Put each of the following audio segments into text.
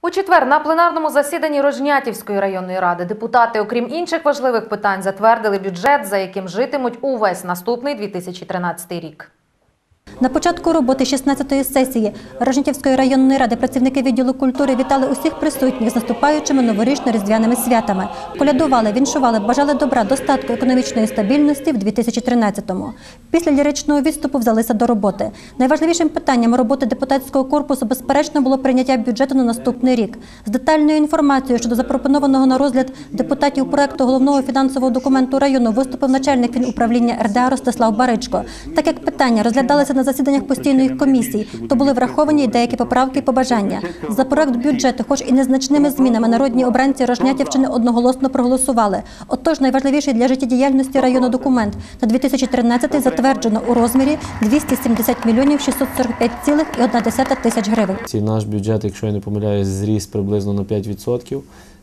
У четвер на пленарному засіданні Рожнятівської районної ради депутати, окрім інших важливих питань, затвердили бюджет, за яким житимуть увесь наступний 2013 рік. На початку роботи 16-ї сесії Рожнятівської районної ради працівники відділу культури вітали усіх присутніх з наступаючими новорічно-різдвяними святами. Колядували, віншували, бажали добра, достатку, економічної стабільності в 2013-му. Після ліричного відступу взялися до роботи. Найважливішим питанням роботи депутатського корпусу безперечно було прийняття бюджету на наступний рік. З детальною інформацією щодо запропонованого на розгляд депутатів проекту головного фінансового документу району виступив начальник фінуправління РДА Ростислав Баричко. Так як питання розглядалися на засіданнях постійних комісій, то були враховані й деякі поправки і побажання. За проект бюджету, хоч і незначними змінами, народні обранці Рожнятівщини одноголосно проголосували. Отож, найважливіший для життєдіяльності району документ на 2013 затверджено у розмірі 270 мільйонів 645,1 тисяч гривень. Ці наш бюджет, якщо я не помиляюсь, зріс приблизно на 5%,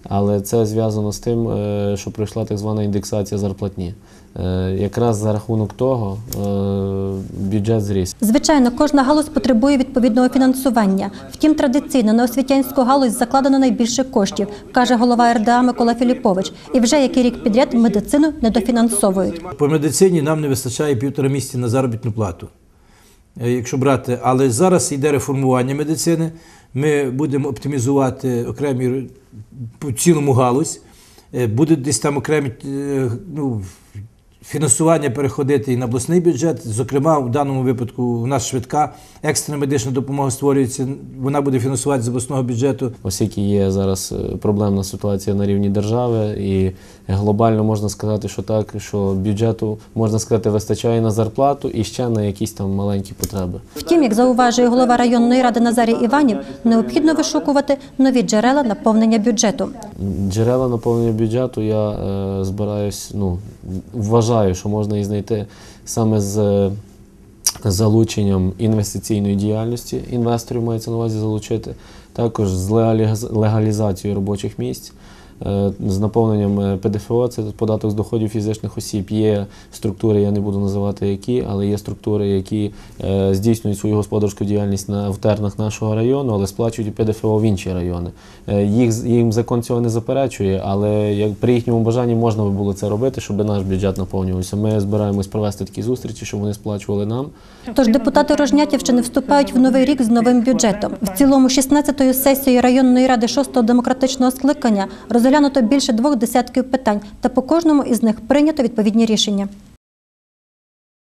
але це зв'язано з тим, е, що пройшла так звана індексація зарплатні. Е, Якраз за рахунок того е, бюджет зріс. Звичайно, кожна галузь потребує відповідного фінансування. Втім, традиційно на освітянську галузь закладено найбільше коштів, каже голова РДА Микола Філіпович. І вже який рік підряд медицину недофінансовують. По медицині нам не вистачає півтора місяці на заробітну плату. Е, Якщо брати, але зараз йде реформування медицини. Ми будемо оптимізувати окремі по цілому галузь. буде Будуть десь там окремі е, ну, фінансування переходити і на обласний бюджет. Зокрема, в даному випадку у нас швидка екстрена медична допомога створюється. Вона буде фінансувати з обласного бюджету. Оскільки є зараз е, проблемна ситуація на рівні держави, і глобально можна сказати, що так, що бюджету можна сказати вистачає на зарплату і ще на якісь там маленькі потреби. Втім, як зауважує голова районної ради Назарій Іванів, необхідно вишукувати нові джерела наповнення бюджету. Джерела наповнення бюджету я е, збираюсь, ну, вважаю, що можна і знайти саме з е, залученням інвестиційної діяльності. Інвесторів мається на увазі залучити, також з легалізацією робочих місць. Е, З наповненням е, ПДФО, це податок з доходів фізичних осіб. Є структури, я не буду називати які, але є структури, які е, здійснюють свою господарську діяльність на в тернах нашого району, але сплачують ПДФО в інші райони. Їх їм закон цього не заперечує, але як при їхньому бажанні можна би було це робити, щоб наш бюджет наповнювався. Ми збираємось провести такі зустрічі, щоб вони сплачували нам. Тож депутати Рожнятівщини вступають в новий рік з новим бюджетом. В цілому 16-ю сесією районної ради 6-го демократичного скликання розглянуто більше двох десятків питань, та по кожному із них прийнято відповідні рішення.